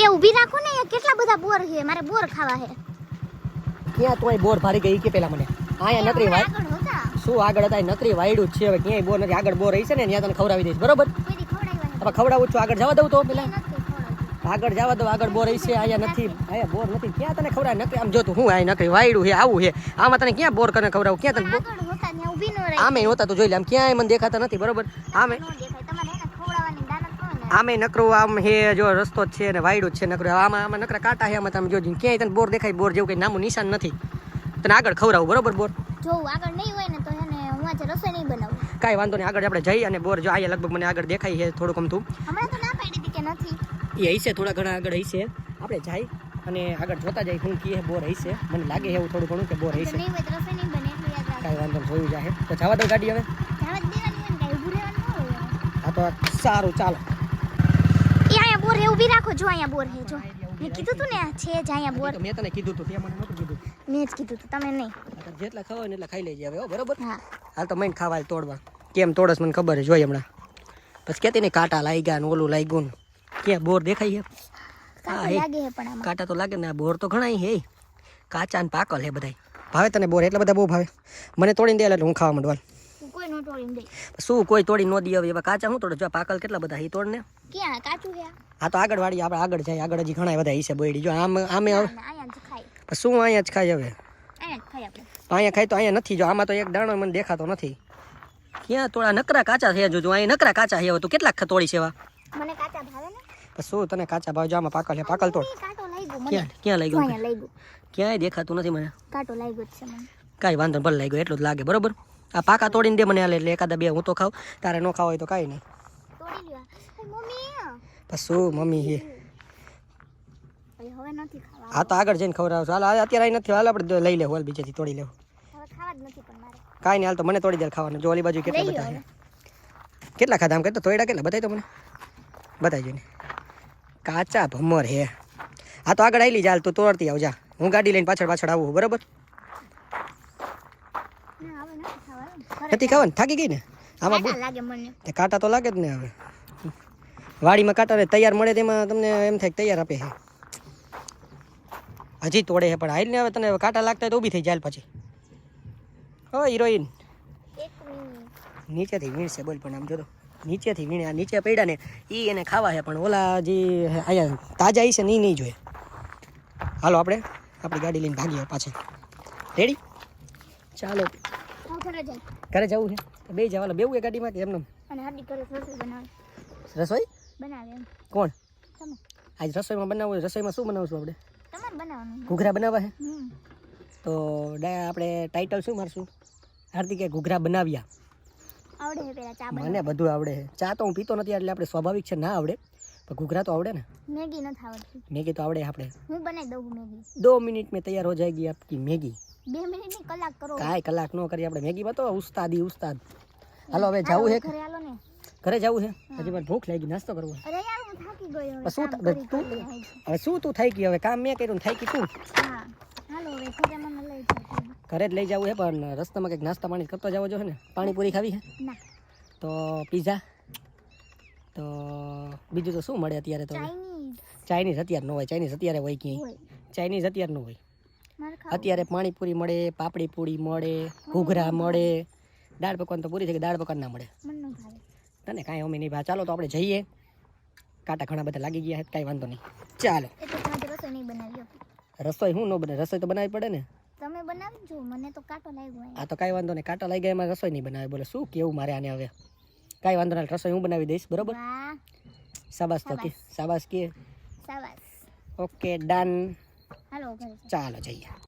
એ ઊભી રાખો ને કેટલા બધા બોર છે મારે બોર ખાવા છે. ક્યાં તોય બોર ભારી ગઈ કે પેલા મને? અહીંયા નકરી વાય શું આગળ હતા? નકરી વાયડું છે હવે ક્યાંય બોર નથી. આગળ બોર રહી છે ને ત્યાં તને ખવડાવી દઈશ. બરોબર? હવે ખવડાવું છું. આગળ જવા દઉં તો પેલા. આગળ જવા દો આગળ બોર છે અહીંયા નથી. અહીંયા બોર નથી. ક્યાં તને ખવડાવે? નકરી આમ જોતું હું આય નકરી વાયડું છે આવું છે. આમાં તને ક્યાં બોર કરીને ખવડાવું? ક્યાં તને હોતા આમે નહોતા તું જોઈ લે આમ ક્યાંય મને દેખાતા નથી બરોબર? આમે ન દેખાય તમારે એને ખવડાવવાની દાનત કહો ને આમે નકરું આમ હે જો રસ્તો જ છે ને વાયડું જ છે નકરું. આમાં આમાં નકરા કાંટા છે આમાં તમે જોજો. ક્યાંય તને બોર દેખાય બોર જેવું કંઈ નામું નિશાન નથી. તને આગળ ખવડાવું બરોબર બોર? જો આગળ નહીં હોય ને તો એને હું આજે રસોઈ નહીં બનાવું. કાંઈ વાંધો નહીં આગળ આપણે જઈ અને બોર જો આયા લગભગ મને આગળ દેખાય છે થોડુંક અમથું. હમણાં તો ના પાડી દીધી કે નથી? એ હશે થોડા ઘણા આગળ હશે આપણે જઈ અને આગળ જોતા જઈ હું કીએ બોર હશે મને લાગે છે એવું થોડું ઘણું કે બોર હશે કાંઈ વાંધો નહીં, જોયું જાહે. તો જવા દો ગાડી હવે? ને ન હા તો સારું ચાલો. બોર હે ઊભી રાખો જો અહીંયા બોર હે જો. મેં કીધું તું ને છે જ અહીંયા બોર. મેં તને કીધું તું તે મને નહોતું કીધું. મેં જ કીધું તું તમે નહીં. જેટલા ખાવા એટલા ખાઈ લેજે હવે બરોબર? હા. હાલ તો મઈને ખાવા તોડવા. કેમ તોડસ મને ખબર છે જોઈ હમણાં. પછી કેતી ને કાંટા લાગ્યા ને ઓલું લાગ્યું ને. ક્યાં બોર દેખાય છે? કાંટો હે પણ કાંટા તો લાગે ને આ બોર તો ઘણા હે. કાચા ને પાકલ હે બધાય. ભાવે તને બોર? એટલા બધા બહુ ભાવે. મને તોડીને દે એટલે હું ખાવા માંડવા તું કોઈ નો ટોળીને દે શું કોઈ તોડી ન દી હવે? એવા કાચા હું તોડે? જો પાકલ કેટલા બધા હી તોડ ને ક્યાં? કાચું હે હા તો આગળ વાળી આપણે આગળ જાય. આગળ હજી ઘણા બધા હશે બોયડી. જો આમ આમે હવે જ શું અહીંયા જ ખાય હવે? અહીંયા ખાય તો અહીંયા નથી. જો આમાં તો એક દાણો મને દેખાતો નથી. ક્યાં તોડા? નકરા કાચા થયા જોજો અહીંયા નકરા કાચા છે તો કેટલા કેટલાક તોડી છે મને કાચા ભાવે ને? શું તને કાચા ભાવ? જો આમાં પાકલ છે. પાકલ તોડ. ક્યાં? ક્યાં લઈ જો ગયું ક્યાંય દેખાતું નથી મને. કાંટો લાગ્યો છે મને. કાંઈ વાંધો ભલે લાગ્યો એટલું જ લાગે. બરોબર? આ પાકા તોડીને દે મને હાલે એટલે એકાદા બે હું તો ખાવ તારે ન ખાવ હોય તો કાંઈ નહીં. તોડી મમ્મી ખાવા. હા તો આગળ જઈને ખવડાવશું. હાલ અત્યારે અહીં નથી હાલ આપણે લઈ લેવું હાલ બીજેથી તોડી લેવું. કાંઈ નહીં હાલ તો મને તોડી દે ખાવાનું. જો ઓલી બાજુ કેટલા બધા કેટલા ખાધા આમ કહેતો તોડ્યા કેટલા? બતાવી તો મને. બતાવી ને. કાચા ભમર હે. હા તો આગળ આવેલી ચાલ તું તોડતી આવજા. હું ગાડી લઈને પાછળ પાછળ આવું બરોબર ના હવે નથી ખાવા ખાવાનું? થાકી ગઈ ને? આમાં લાગે મને. કાંટા તો લાગે જ ને હવે. વાડીમાં કાંટા ને તૈયાર મળે તેમાં તમને એમ થાય તૈયાર આપે છે. હજી તોડે છે પણ હાલ ને હવે તને કાંટા લાગતા તો ઊભી થઈ જાય પછી. હો હિરોઈન. નીચેથી વીણશે બોલ પણ આમ જો નીચેથી વીણે આ નીચે પડ્યા ને એ એને ખાવા છે પણ ઓલા જે અહીંયા તાજા છે ને એ નહીં જોઈએ. હાલો આપણે આપણી ગાડી લઈને ભાગીએ પાછળ રેડી ચાલો. ઘરે જવું છે? બે જવા બેવું એ ગાડીમાં કે એમને અને ઘરે રસોઈ બનાવે. રસોઈ? બનાવે કોણ? તમે. આજ રસોઈમાં બનાવવું રસોઈમાં શું બનાવશું આપણે? તમારે બનાવવાનું. ઘૂઘરા બનાવવા છે તો આપણે ટાઇટલ શું મારશું? હાર્દિકે ઘૂઘરા બનાવ્યા. આવડે છે પેલા ચા મને બધું આવડે છે. ચા તો હું પીતો નથી એટલે આપણે સ્વાભાવિક છે ના આવડે. પણ ઘૂઘરા તો આવડે ને? મેગી નથી આવડતી. મેગી તો આવડે આપણે. હું બનાવી દઉં મેગી. દો મિનિટ મેં તૈયાર હો જાયગી આપકી મેગી. બે મિનિટની કલાક કરો. કાંઈ કલાક નો કરી આપણે. મેગી બતો ઉસ્તાદી ઉસ્તાદ. હાલો હવે જાવું હે? ઘરે હાલો ને. ઘરે જાવું હે? હજી મને ભૂખ લાગી નાસ્તો કરવો અરે યાર હું થાકી ગયો હવે શું તું હવે શું તું થઈ ગઈ હવે? કામ મેં કર્યું થાકી તું? હા. હાલો હવે ઘરે જ લઈ જાવું હે પણ રસ્તામાં કંઈક નાસ્તા પાણી કરતો જવો જો હે ને? પાણીપુરી ખાવી છે તો પીઝા? તો બીજું તો શું મળે અત્યારે તો? ચાઇનીઝ અત્યારે ન હોય ચાઇનીઝ અત્યારે હોય ક્યાંય. ચાઇનીઝ અત્યારે ન હોય. અત્યારે પાણીપુરી મળે પાપડી પૂરી મળે ઘૂઘરા મળે. દાળ પકવાન તો પૂરી થઈ ગઈ દાળ પકવાન ના મળે. તને કાંઈ અમે નહીં ભાઈ ચાલો તો આપણે જઈએ. કાંટા ઘણા બધા લાગી ગયા કાંઈ વાંધો નહીં. ચાલો. રસોઈ શું ન બને? રસોઈ તો બનાવવી પડે ને? તમે બનાવજો મને તો કાંટો લાગ્યો આ તો કાંઈ વાંધો નહીં. કાંટા લાગી ગયા એમાં રસોઈ નહીં બનાવે. બોલે શું કેવું મારે આને હવે? કાંઈ વાંધો નહીં રસોઈ હું બનાવી દઈશ બરોબર? સાબાસ તો કે સાબાસ કે સાબાસ ઓકે ડન. હાલો ચાલો જઈએ.